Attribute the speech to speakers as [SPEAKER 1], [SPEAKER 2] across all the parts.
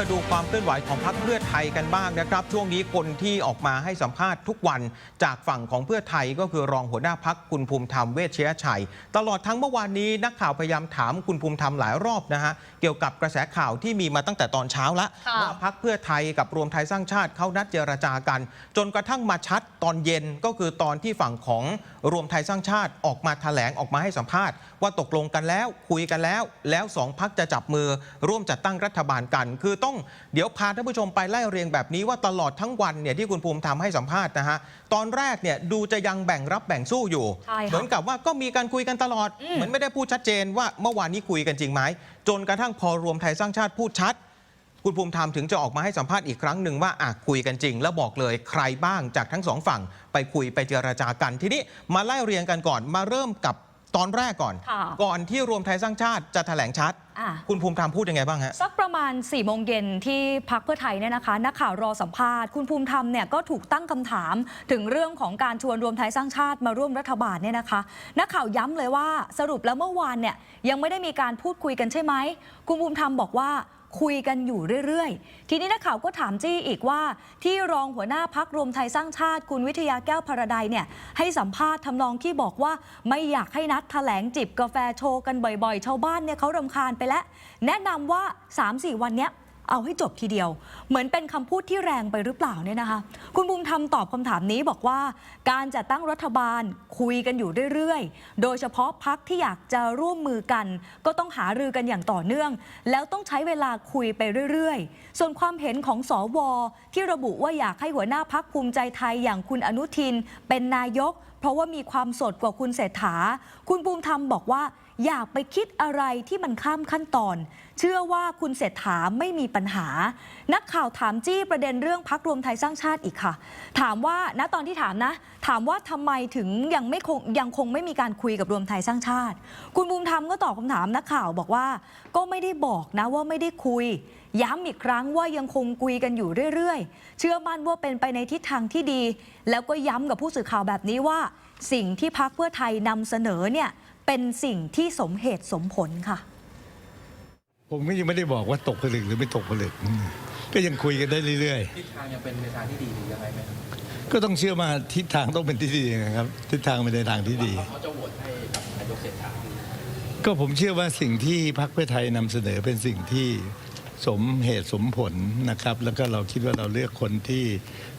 [SPEAKER 1] มาดูความเคลื่อนไหวของพรรคเพื่อไทยกันบ้างนะครับ ช่วงนี้คนที่ออกมาให้สัมภาษณ์ทุกวันจากฝั่งของเพื่อไทยก็คือรองหัวหน้าพักคุณภูมิธรรมเวชเชยชัย ตลอดทั้งเมื่อวานนี้นักข่าวพยายามถามคุณภูมิธรรมหลายรอบนะฮะเกี่ยวกับกระแสข่าวที่มีมาตั้งแต่ตอนเช้าละ
[SPEAKER 2] ค่ะ
[SPEAKER 1] ว่าพักเพื่อไทยกับรวมไทยสร้างชาติเขานัดเจรจากัน จนกระทั่งมาชัดตอนเย็นก็คือตอนที่ฝั่งของรวมไทยสร้างชาติออกมาแถลงออกมาให้สัมภาษณ์ ว่าตกลงกันแล้วคุยกันแล้ว แล้วสองพักจะจับมือร่วมจัดตั้งรัฐบาลกัน คือต้องเดี๋ยวพาท่านผู้ชมไปไล่เรียงแบบนี้ว่าตลอดทั้งวันเนี่ยที่คุณภูมิทำให้สัมภาษณ์นะฮะตอนแรกเนี่ยดูจะยังแบ่งรับแบ่งสู้อยู่
[SPEAKER 2] ใช่ค่ะ
[SPEAKER 1] เหมือนกับว่าก็มีการคุยกันตลอด
[SPEAKER 2] อืม
[SPEAKER 1] เหมือนไม่ได้พูดชัดเจนว่าเมื่อวานนี้คุยกันจริงไหมจนกระทั่งพอรวมไทยสร้างชาติพูดชัดคุณภูมิธรรมถึงจะออกมาให้สัมภาษณ์อีกครั้งหนึ่งว่าอะคุยกันจริง แล้วบอกเลยใครบ้างจากทั้งสองฝั่ง ไปคุยไปเจรจากัน ทีนี้มาไล่เรียงกันก่อนมาเริ่มกับ ตอนแรกก่อน
[SPEAKER 2] ค่ะ
[SPEAKER 1] ก่อนที่รวมไทยสร้างชาติจะแถลงชัด
[SPEAKER 2] อะ
[SPEAKER 1] คุณภูมิธรรมพูดยังไงบ้างฮะ
[SPEAKER 2] สักประมาณ4ี่โมงเย็นที่พักเพื่อไทยเนี่ยนะคะ นักข่าวรอสัมภาษณ์คุณภูมิธรรมเนี่ยก็ถูกตั้งคำถามถึงเรื่องของการชวนรวมไทยสร้างชาติมาร่วมรัฐบาลเนี่ยนะคะ นักข่าวย้ำเลยว่าสรุปแล้วเมื่อวานเนี่ยยังไม่ได้มีการพูดคุยกันใช่ไหมคุณภูมิธรรมบอกว่า คุยกันอยู่เรื่อยๆ ทีนี้นักข่าวก็ถามจี้อีกว่า ที่รองหัวหน้าพักรวมไทยสร้างชาติคุณวิทยาแก้วพารดัยเนี่ยให้สัมภาษณ์ทำนองที่บอกว่าไม่อยากให้นัดแถลงจิบกาแฟโชว์กันบ่อยๆ ชาวบ้านเนี่ยเขารำคาญไปแล้ว แนะนำว่า 3-4 วันเนี้ย เอาให้จบทีเดียว เหมือนเป็นคำพูดที่แรงไปหรือเปล่าเนี่ยนะคะ คุณบุมธรรมตอบคำถามนี้บอกว่า การจัดตั้งรัฐบาลคุยกันอยู่เรื่อยๆ โดยเฉพาะพักที่อยากจะร่วมมือกัน ก็ต้องหารือกันอย่างต่อเนื่อง แล้วต้องใช้เวลาคุยไปเรื่อยๆ ส่วนความเห็นของสอวที่ระบุว่าอยากให้หัวหน้าพักภูมิใจไทยอย่างคุณอนุทิน เป็นนายก เพราะว่ามีความสดกว่าคุณเศรษฐา คุณภูมิธรรมบอกว่า อยากไปคิดอะไรที่มันข้ามขั้นตอน เชื่อว่าคุณเศรษฐาไม่มีปัญหา นักข่าวถามจี้ประเด็นเรื่องพักรวมไทยสร้างชาติอีกค่ะ ถามว่าณตอนที่ถามนะ ถามว่าทำไมถึงยังไม่คงยังคงไม่มีการคุยกับรวมไทยสร้างชาติ คุณภูมธรรมก็ตอบคำถามนักข่าวบอกว่า ก็ไม่ได้บอกนะว่าไม่ได้คุย ย้ำอีกครั้งว่ายังคงคุยกันอยู่เรื่อยๆ เชื่อมั่นว่าเป็นไปในทิศทางที่ดี แล้วก็ย้ำกับผู้สื่อข่าวแบบนี้ว่า สิ่งที่พักเพื่อไทยนำเสนอเนี่ย เป็นสิ่งที่สมเหตุสมผลค่ะ
[SPEAKER 3] ผมก็ยังไม่ได้บอกว่าตกผลึกหรือไม่ตกผลึกอืมก็ยังคุยกันได้เรื่อย
[SPEAKER 4] ทิศทางยังเป็นในทางที่ดีหรือยังไงไหมครับ
[SPEAKER 3] ๆ ก็ต้องเชื่อว่าทิศทางต้องเป็นที่ดีนะครับ ทิศทางเป็นในทางที่ดี
[SPEAKER 4] เขาจะโหวตให้กับนายกเศรษฐา
[SPEAKER 3] ก็ผมเชื่อว่าสิ่งที่พรรคเพื่อไทยนำเสนอเป็นสิ่งที่สมเหตุสมผลนะครับ แล้วก็เราคิดว่าเราเลือกคนที่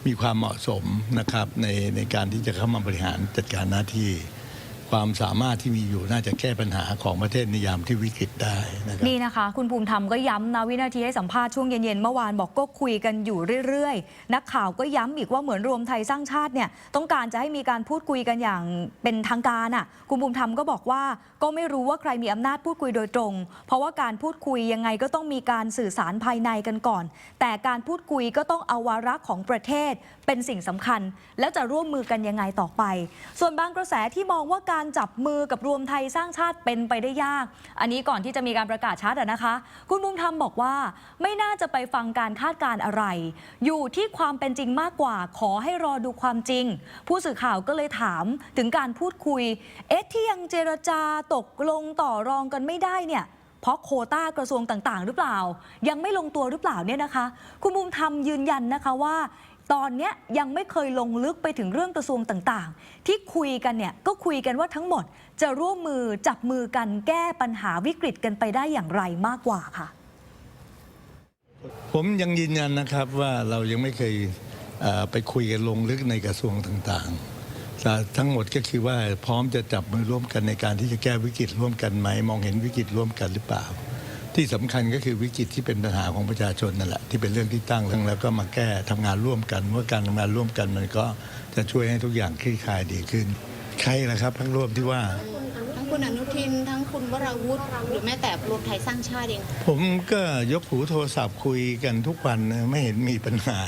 [SPEAKER 3] มีความเหมาะสมนะครับในในการที่จะเข้ามาบริหารจัดการหน้าที่ ความสามารถที่มีอยู่น่าจะแก้ปัญหาของประเทศในยามที่วิกฤตได้นะครับ
[SPEAKER 2] นี่นะคะ คุณภูมิธรรมก็ย้ำนะวินาทีให้สัมภาษณ์ช่วงเย็นๆเมื่อวานบอกก็คุยกันอยู่เรื่อยๆ นักข่าวก็ย้ำอีกว่าเหมือนรวมไทยสร้างชาติเนี่ยต้องการจะให้มีการพูดคุยกันอย่างเป็นทางการอะคุณภูมิธรรมก็บอกว่าก็ไม่รู้ว่าใครมีอำนาจพูดคุยโดยตรง เพราะว่าการพูดคุยยังไงก็ต้องมีการสื่อสารภายในกันก่อน แต่การพูดคุยก็ต้องเอาวาระของประเทศเป็นสิ่งสำคัญ แล้วจะร่วมมือกันยังไงต่อไป ส่วนบางกระแสที่มองว่าการจับมือกับรวมไทยสร้างชาติเป็นไปได้ยาก อันนี้ก่อนที่จะมีการประกาศชัดนะคะ คุณบุญธรรมบอกว่า ไม่น่าจะไปฟังการคาดการอะไร อยู่ที่ความเป็นจริงมากกว่า ขอให้รอดูความจริง ผู้สื่อข่าวก็เลยถามถึงการพูดคุย เอ๊ะที่ยังเจรจาตกลงต่อรองกันไม่ได้เนี่ยเพราะโคต้ากระทรวงต่างๆ หรือเปล่า ยังไม่ลงตัวหรือเปล่าเนี่ยนะคะ คุณบุญธรรมยืนยันนะคะว่า ตอนเนี้ยยังไม่เคยลงลึกไปถึงเรื่องกระทรวงต่างๆ ที่คุยกันเนี่ยก็คุยกันว่าทั้งหมดจะร่วมมือจับมือกันแก้ปัญหาวิกฤตกันไปได้อย่างไรมากกว่าค่ะ
[SPEAKER 3] ผมยังยืนยันนะครับว่าเรายังไม่เคยเอ่อไปคุยกันลงลึกในกระทรวงต่างๆแต่ทั้งหมดก็คือว่าพร้อมจะจับมือร่วมกันในการที่จะแก้วิกฤตร่วมกันไหม มองเห็นวิกฤตร่วมกันหรือเปล่า ที่สำคัญก็คือวิกฤตที่เป็นปัญหาของประชาชนนั่นแหละที่เป็นเรื่องที่ตั้งแล้วก็มาแก้ทำงานร่วมกันเมื่อการทำงานร่วมกันมันก็จะช่วยให้ทุกอย่างคลี่คลายดีขึ้น ใครล่ะครับพักร่วมที่ว่า
[SPEAKER 5] ทั้งคุณอนุทินทั้งคุณวราวุธหรือแม้แต่รวมไทยสร้างชาติเอง
[SPEAKER 3] ผมก็ยกหูโทรศัพท์คุยกันทุกวันนะไม่เห็นมีปัญหา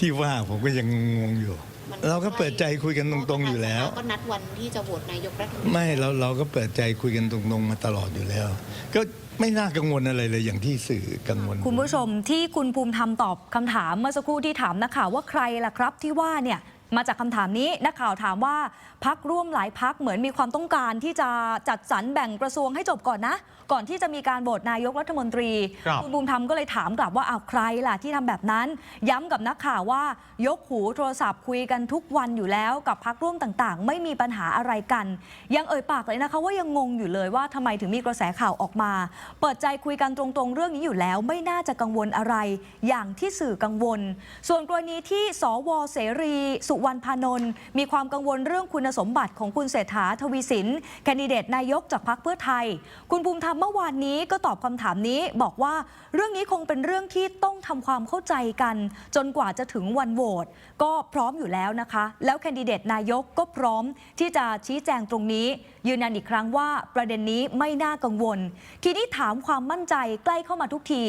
[SPEAKER 3] ที่ว่าผมก็ยังงงอยู่
[SPEAKER 5] มัน
[SPEAKER 3] เราก็เปิดใจคุยกันตรงๆอยู่แล้ว
[SPEAKER 5] ก็นัดวันที่จะโหวตนายกรัฐมนตรี
[SPEAKER 3] ไม่เราเราก็เปิดใจคุยกันตรงๆมาตลอดอยู่แล้ว ก็ ไม่น่ากังวลอะไรเลยอย่างที่สื่อกังวล
[SPEAKER 2] คุณผู้ชมที่คุณภูมิธรรมตอบคำถามเมื่อสักครู่ที่ถามนักข่าวว่าใครล่ะครับที่ว่าเนี่ย มาจากคำถามนี้นักข่าวถามว่าพักร่วมหลายพักเหมือนมีความต้องการที่จะจัดสรรแบ่งกระทรวงให้จบก่อนนะ ก่อนที่จะมีการโหวตนายกรัฐมนตรี
[SPEAKER 1] ครับ
[SPEAKER 2] ณภูมิธรรมก็เลยถามกลับว่าเอาวใครล่ะที่ทำแบบนั้น ย้ำกับนักข่าวว่ายกหูโทรศัพท์คุยกันทุกวันอยู่แล้วกับพักร่วมต่างๆ ไม่มีปัญหาอะไรกัน ยังเอ่ยปากเลยนะคะว่ายังงงอยู่เลยว่าทำไมถึงมีกระแสข่าวออกมา เปิดใจคุยกันตรงๆ เรื่องนี้อยู่แล้ว ไม่น่าจะกังวลอะไร อย่างที่สื่อกังวล ส่วนกรณีที่สวเสรีสุวรรณพานนท์มีความกังวลเรื่องคุณสมบัติของคุณเศรษฐาทวีสินแคนดิเดตนายกจากพรรคเพื่อไทย คุณภูมิธรรมเมื่อวานนี้ก็ตอบคำถามนี้บอกว่าเรื่องนี้คงเป็นเรื่องที่ต้องทำความเข้าใจกัน จนกว่าจะถึงวันโหวตก็พร้อมอยู่แล้วนะคะ แล้วแคนดิเดตนายกก็พร้อมที่จะชี้แจงตรงนี้ ยืนยันอีกครั้งว่าประเด็นนี้ไม่น่ากังวล ทีนี้ถามความมั่นใจใกล้เข้ามาทุกที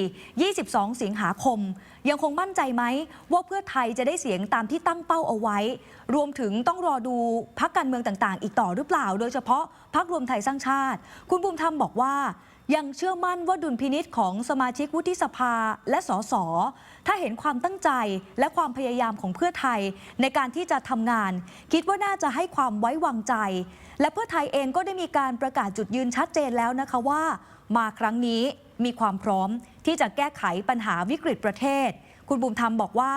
[SPEAKER 2] 22 สิงหาคม ยังคงมั่นใจไหมว่าเพื่อไทยจะได้เสียงตามที่ตั้งเป้าเอาไว้ รวมถึงต้องรอดูพักการเมืองต่าง ๆ อีกต่อหรือเปล่า โดยเฉพาะพักรวมไทยสร้างชาติ คุณภูมิธรรมบอกว่า ยังเชื่อมั่นว่าดุลพินิษของสมาชิกวุฒิสภาและสสถ้าเห็นความตั้งใจและความพยายามของเพื่อไทย ในการที่จะทำงาน คิดว่าน่าจะให้ความไว้วางใจ และเพื่อไทยเองก็ได้มีการประกาศจุดยืนชัดเจนแล้วนะคะว่า มาครั้งนี้มีความพร้อมที่จะแก้ไขปัญหาวิกฤตประเทศ คุณบุญธรรมบอกว่า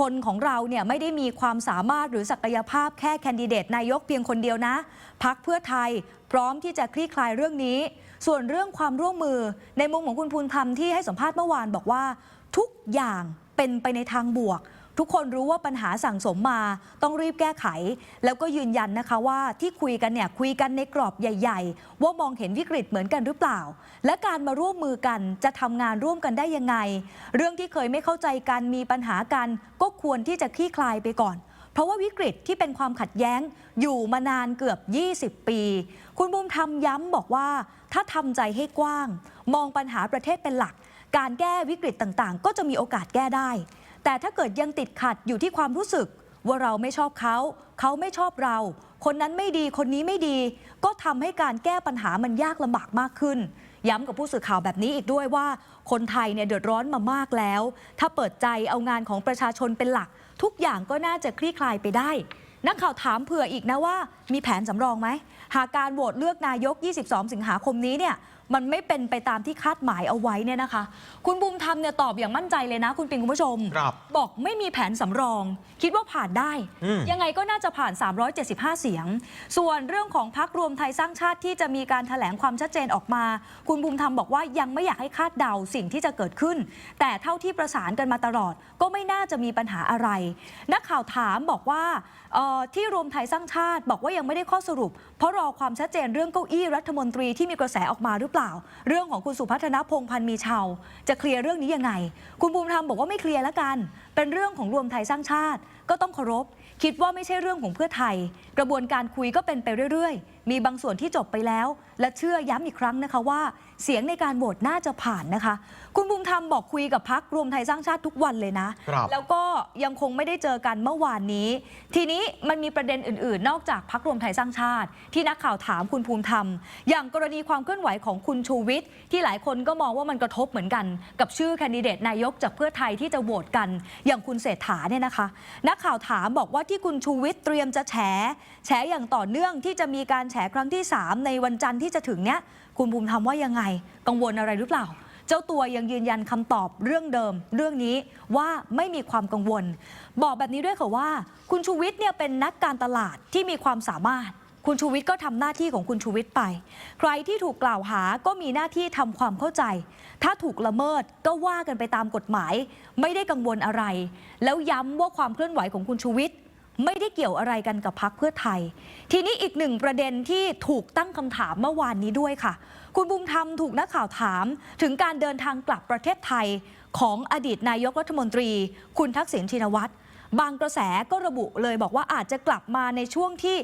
[SPEAKER 2] คนของเราเนี่ยไม่ได้มีความสามารถหรือศักยภาพแค่แคนดิเดตนายกเพียงคนเดียวนะพักเพื่อไทยพร้อมที่จะคลี่คลายเรื่องนี้ ส่วนเรื่องความร่วมมือในมุมของคุณภูมิธรรมที่ให้สัมภาษณ์เมื่อวานบอกว่า ทุกอย่างเป็นไปในทางบวก ทุกคนรู้ว่าปัญหาสั่งสมมาต้องรีบแก้ไข แล้วก็ยืนยันนะคะว่าที่คุยกันเนี่ยคุยกันในกรอบใหญ่ ๆ ว่ามองเห็นวิกฤตเหมือนกันหรือเปล่า และการมาร่วมมือกันจะทำงานร่วมกันได้ยังไง เรื่องที่เคยไม่เข้าใจกันมีปัญหากันก็ควรที่จะคลี่คลายไปก่อน เพราะว่าวิกฤตที่เป็นความขัดแย้งอยู่มานานเกือบ 20 ปี คุณบุญธรรมย้ำบอกว่า ถ้าทำใจให้กว้าง มองปัญหาประเทศเป็นหลัก การแก้วิกฤตต่างๆ ก็จะมีโอกาสแก้ได้ แต่ถ้าเกิดยังติดขัดอยู่ที่ความรู้สึกว่าเราไม่ชอบเขา เขาไม่ชอบเรา คนนั้นไม่ดี คนนี้ไม่ดี ก็ทำให้การแก้ปัญหามันยากลำบากมากขึ้น ย้ำกับผู้สื่อข่าวแบบนี้อีกด้วยว่า คนไทยเนี่ยเดือดร้อนมามากแล้ว ถ้าเปิดใจเอางานของประชาชนเป็นหลัก ทุกอย่างก็น่าจะคลี่คลายไปได้ นักข่าวถามเผื่ออีกนะว่า มีแผนสำรองไหม หากการโหวตเลือกนายก 22 สิงหาคมนี้เนี่ยมันไม่เป็นไปตามที่คาดหมายเอาไว้เนี่ยนะคะ คุณบุมธรรมเนี่ยตอบอย่างมั่นใจเลยนะ คุณปิงคุณผู้ชม
[SPEAKER 1] ครับ
[SPEAKER 2] บอกไม่มีแผนสำรอง คิดว่าผ่านได้
[SPEAKER 1] อืม
[SPEAKER 2] ยังไงก็น่าจะผ่าน 375 เสียง ส่วนเรื่องของพักรวมไทยสร้างชาติที่จะมีการถแถลงความชัดเจนออกมา คุณภูมิธรรมบอกว่ายังไม่อยากให้คาดเดาสิ่งที่จะเกิดขึ้น แต่เท่าที่ประสานกันมาตลอด ก็ไม่น่าจะมีปัญหาอะไร นักข่าวถามบอกว่าเอ่อที่รวมไทยสร้างชาติบอกว่ายังไม่ได้ข้อสรุป เพราะรอความชัดเจนเรื่องเก้าอี้รัฐมนตรีที่มีกระแสออกมาหรือเปล่า เรื่องของคุณสุพัฒนพงพันธ์มีชาวจะเคลียร์เรื่องนี้ยังไง คุณภูมิธรรมบอกว่าไม่เคลียร์แล้วกัน เป็นเรื่องของรวมไทยสร้างชาติ ก็ต้องเคารพ คิดว่าไม่ใช่เรื่องของเพื่อไทย กระบวนการคุยก็เป็นไปเรื่อยๆ มีบางส่วนที่จบไปแล้ว และเชื่อย้ำอีกครั้งนะคะว่า เสียงในการโหวตน่าจะผ่านนะคะ คุณภูมิธรรมบอกคุยกับพักรวมไทยสร้างชาติทุกวันเลยนะ
[SPEAKER 1] ครับ
[SPEAKER 2] แล้วก็ยังคงไม่ได้เจอกันเมื่อวานนี้ ทีนี้มันมีประเด็นอื่นๆ นอกจากพักรวมไทยสร้างชาติ ที่นักข่าวถามคุณภูมิธรรม อย่างกรณีความเคลื่อนไหวของคุณชูวิทย์ที่หลายคนก็มองว่ามันกระทบเหมือนกัน กับชื่อแคนดิเดตนายกจากเพื่อไทยที่จะโหวตกัน อย่างคุณเศรษฐาเนี่ยนะคะ นักข่าวถามบอกว่าที่คุณชูวิทย์เตรียมจะแฉแฉอย่างต่อเนื่องที่จะมีการแฉครั้งที่ 3 ในวันจันทร์ที่จะถึงเนี้ยคุณภูมิธรรมว่ายังไง กังวลอะไรหรือเปล่า เจ้าตัวยังยืนยันคำตอบเรื่องเดิม เรื่องนี้ว่าไม่มีความกังวล บอกแบบนี้ด้วยค่ะว่า คุณชูวิทย์เนี่ยเป็นนักการตลาดที่มีความสามารถคุณชูวิทย์ก็ทำหน้าที่ของคุณชูวิทย์ไป ใครที่ถูกกล่าวหาก็มีหน้าที่ทำความเข้าใจ ถ้าถูกละเมิดก็ว่ากันไปตามกฎหมาย ไม่ได้กังวลอะไร แล้วย้ำว่าความเคลื่อนไหวของคุณชูวิทย์ ไม่ได้เกี่ยวอะไรกันกับพักเพื่อไทย ทีนี้อีกหนึ่งประเด็นที่ถูกตั้งคำถามเมื่อวานนี้ด้วยค่ะ คุณบุญธรรมถูกนักข่าวถาม ถึงการเดินทางกลับประเทศไทยของอดีตนายกรัฐมนตรี คุณทักษิณชินวัตรบางกระแสก็ระบุเลยบอกว่าอาจจะกลับมาในช่วงที่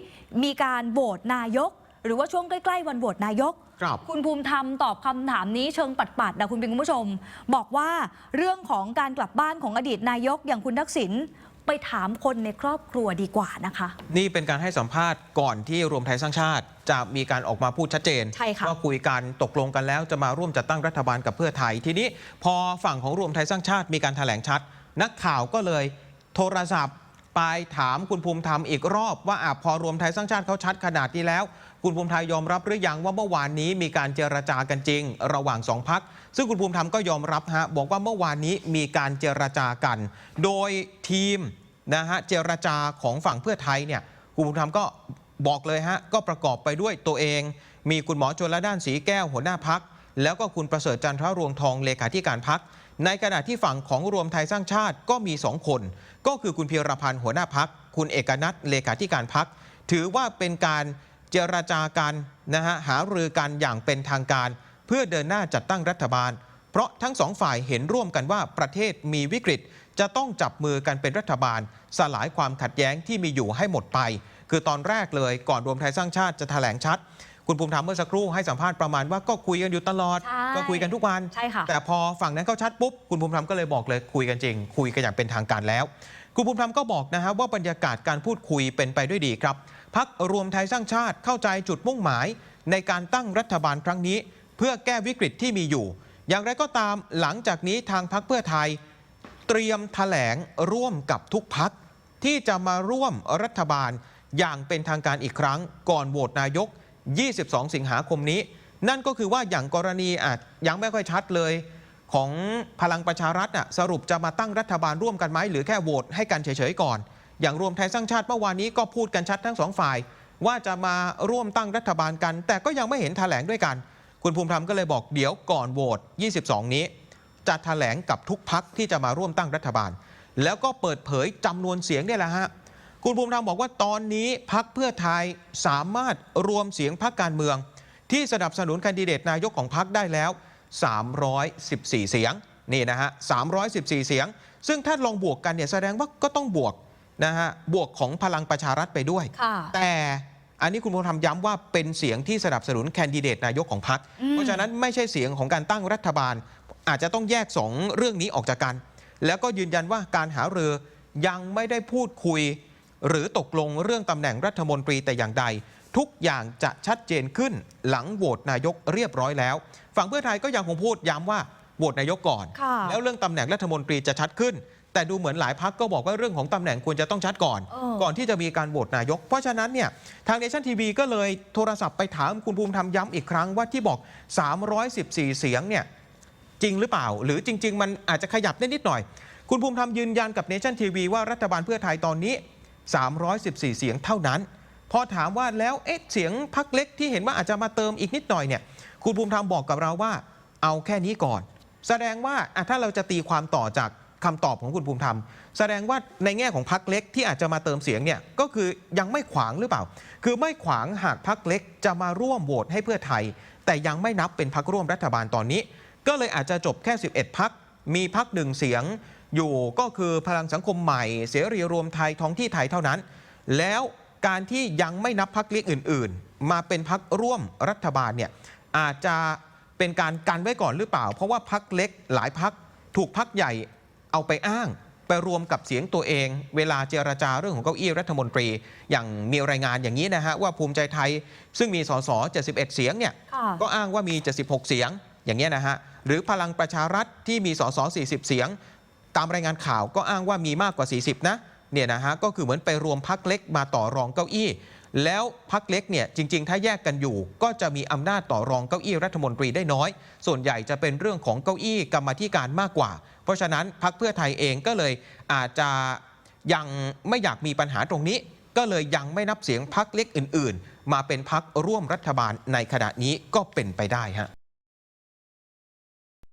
[SPEAKER 2] มีการโหวตนายก หรือว่าช่วงใกล้ ๆ วันโหวตนายก
[SPEAKER 1] ครับ
[SPEAKER 2] คุณภูมิธรรมตอบคำถามนี้เชิงปัดๆนะคุณเป็นคุณผู้ชม บอกว่าเรื่องของการกลับบ้านของอดีตนายกอย่างคุณทักษิณ ไปถามคนในครอบครัวดีกว่านะคะ
[SPEAKER 1] นี่เป็นการให้สัมภาษณ์ก่อนที่รวมไทยสร้างชาติ จะมีการออกมาพูดชัดเจน
[SPEAKER 2] ใช่ค่ะ
[SPEAKER 1] ว่าคุยกันตกลงกันแล้วจะมาร่วมจัดตั้งรัฐบาลกับเพื่อไทย ทีนี้พอฝั่งของรวมไทยสร้างชาติมีการแถลงชัด นักข่าวก็เลยโทรศัพท์ ไปถามคุณภูมิธรรมอีกรอบว่าอะพอรวมไทยสร้างชาติเขาชัดขนาดนี้แล้ว คุณภูมิธรรมยอมรับหรือยังว่าเมื่อวานนี้มีการเจรจากันจริง ระหว่างสองพัก ซึ่งคุณภูมิธรรมก็ยอมรับฮะบอกว่าเมื่อวานนี้มีการเจรจากัน โดยทีมนะฮะเจรจาของฝั่งเพื่อไทยเนี่ยคุณภูมิธรรมก็บอกเลยฮะก็ประกอบไปด้วยตัวเอง มีคุณหมอชนละด้านสีแก้วหัวหน้าพัก แล้วก็คุณประเสริฐจันทรรวงทองเลขาธิการพักในขณะที่ฝั่งของรวมไทยสร้างชาติก็มีสองคน ก็คือคุณเพียรพันธ์หัวหน้าพัก คุณเอกนัทเลขาธิการพัก ถือว่าเป็นการ เจรจากันนะฮะหารือกันอย่างเป็นทางการ เพื่อเดินหน้าจัดตั้งรัฐบาล เพราะทั้งสองฝ่ายเห็นร่วมกันว่าประเทศมีวิกฤต จะต้องจับมือกันเป็นรัฐบาล สลายความขัดแย้งที่มีอยู่ให้หมดไป คือตอนแรกเลยก่อนรวมไทยสร้างชาติจะแถลงชัด คุณภูมิธรรมเมื่อสักครู่ให้สัมภาษณ์ประมาณว่าก็คุยกันอยู่ตลอด
[SPEAKER 2] ใช่
[SPEAKER 1] ก็คุยกันทุกวัน
[SPEAKER 2] ใช่ค่ะ
[SPEAKER 1] แต่พอฝั่งนั้นเขาชัดปุ๊บคุณภูมิธรรมก็เลยบอกเลยคุยกันจริง คุยกันอย่างเป็นทางการแล้ว คุณภูมิธรรมก็บอกนะฮะว่าบรรยากาศการพูดคุยเป็นไปด้วยดีครับ พักรวมไทยสร้างชาติเข้าใจจุดมุ่งหมาย ในการตั้งรัฐบาลครั้งนี้ เพื่อแก้วิกฤตที่มีอยู่ อย่างไรก็ตามหลังจากนี้ทางพักเพื่อไทย เตรียมแถลงร่วมกับทุกพักที่จะมาร่วมรัฐบาลอย่างเป็นทางการอีกครั้ง ก่อนโหวตนายก 22 สิงหาคมนี้ นั่นก็คือว่าอย่างกรณีอาจยังไม่ค่อยชัดเลย ของพลังประชารัฐสรุปจะมาตั้งรัฐบาลร่วมกันไหมหรือแค่โหวตให้กันเฉยๆก่อน อย่างรวมไทยสร้างชาติเมื่อวานนี้ก็พูดกันชัดทั้งสองฝ่าย ว่าจะมาร่วมตั้งรัฐบาลกัน แต่ก็ยังไม่เห็นแถลงด้วยกัน คุณภูมิธรรมก็เลยบอกเดี๋ยวก่อนโหวต 22 นี้ จะแถลงกับทุกพักที่จะมาร่วมตั้งรัฐบาล แล้วก็เปิดเผยจำนวนเสียงเนี่ยแหละฮะคุณภูมิธรรมบอกว่าตอนนี้พักเพื่อไทยสามารถรวมเสียงพักการเมือง ที่สนับสนุนแคนดิเดตนายกของพักได้แล้ว 314 เสียงนี่นะฮะ314 เสียง ซึ่งถ้าลองบวกกันเนี่ยแสดงว่าก็ต้องบวก นะฮะบวกของพลังประชารัฐไปด้วย
[SPEAKER 2] ค่ะ
[SPEAKER 1] แต่อันนี้คุณภูมิธรรมย้ำว่าเป็นเสียงที่สนับสนุนแคนดิเดตนายกของพรรค
[SPEAKER 2] อืม
[SPEAKER 1] เพราะฉะนั้นไม่ใช่เสียงของการตั้งรัฐบาล อาจจะต้องแยกสองเรื่องนี้ออกจากกัน แล้วก็ยืนยันว่าการหารือยังไม่ได้พูดคุย หรือตกลงเรื่องตำแหน่งรัฐมนตรีแต่อย่างใด ทุกอย่างจะชัดเจนขึ้นหลังโหวตนายกเรียบร้อยแล้ว ฝั่งเพื่อไทยก็ยังคงพูดย้ำว่าโหวตนายกก่อน
[SPEAKER 2] ค่ะ
[SPEAKER 1] แล้วเรื่องตำแหน่งรัฐมนตรีจะชัดขึ้น แต่ดูเหมือนหลายพักก็บอกว่าเรื่องของตำแหน่งควรจะต้องชัดก่อน
[SPEAKER 2] เออ
[SPEAKER 1] ก่อนที่จะมีการโหวตนายก เพราะฉะนั้นเนี่ยทางเนชั่นทีวีก็เลยโทรศัพท์ไปถามคุณภูมิธรรมย้ำอีกครั้งว่าที่บอก 314 เสียงเนี่ยจริงหรือเปล่า หรือจริง ๆ มันอาจจะขยับได้นิดหน่อย คุณภูมิธรรมยืนยันกับเนชั่นทีวีว่ารัฐบาลเพื่อไทยตอนนี้ 314 เสียงเท่านั้นพอถามว่าแล้วเอ๊ะเสียงพักเล็กที่เห็นว่าอาจจะมาเติมอีกนิดหน่อยเนี่ยคุณภูมิธรรมบอกกับเราว่า เอาแค่นี้ก่อน แสดงว่าอะถ้าเราจะตีความต่อจากคำตอบของคุณภูมิธรรม แสดงว่าในแง่ของพักเล็กที่อาจจะมาเติมเสียงเนี่ยก็คือยังไม่ขวางหรือเปล่า คือไม่ขวางหากพักเล็กจะมาร่วมโหวตให้เพื่อไทย แต่ยังไม่นับเป็นพักร่วมรัฐบาลตอนนี้ ก็เลยอาจจะจบแค่ 11 พักมีพักหนึ่งเสียงอยู่ก็คือพลังสังคมใหม่ เสรีรวมไทยท้องที่ไทยเท่านั้น แล้วการที่ยังไม่นับพักเล็กอื่น ๆ มาเป็นพักร่วมรัฐบาลเนี่ยอาจจะ เป็นการกันไว้ก่อนหรือเปล่า เพราะว่าพักเล็กหลายพักถูกพักใหญ่เอาไปอ้าง ไปรวมกับเสียงตัวเอง เวลาเจรจาเรื่องของเก้าอี้รัฐมนตรี อย่างมีรายงานอย่างนี้นะฮะว่าภูมิใจไทยซึ่งมีสส71 เสียงเนี่ย
[SPEAKER 2] ค่ะ
[SPEAKER 1] ก็อ้างว่ามี 76 เสียงอย่างเงี้ยนะฮะหรือพลังประชารัฐที่มีสส40 เสียง ตามรายงานข่าวก็อ้างว่ามีมากกว่า 40 นะเนี่ยนะฮะก็คือเหมือนไปรวมพักเล็กมาต่อรองเก้าอี้ แล้วพักเล็กเนี่ยจริง ๆ ถ้าแยกกันอยู่ ก็จะมีอำนาจต่อรองเก้าอี้รัฐมนตรีได้น้อย ส่วนใหญ่จะเป็นเรื่องของเก้าอี้กรรมธิการมากกว่า เพราะฉะนั้นพักเพื่อไทยเองก็เลยอาจจะยังไม่อยากมีปัญหาตรงนี้ ก็เลยยังไม่นับเสียงพักเล็กอื่น ๆ มาเป็นพักร่วมรัฐบาลในขณะนี้ก็เป็นไปได้ฮะ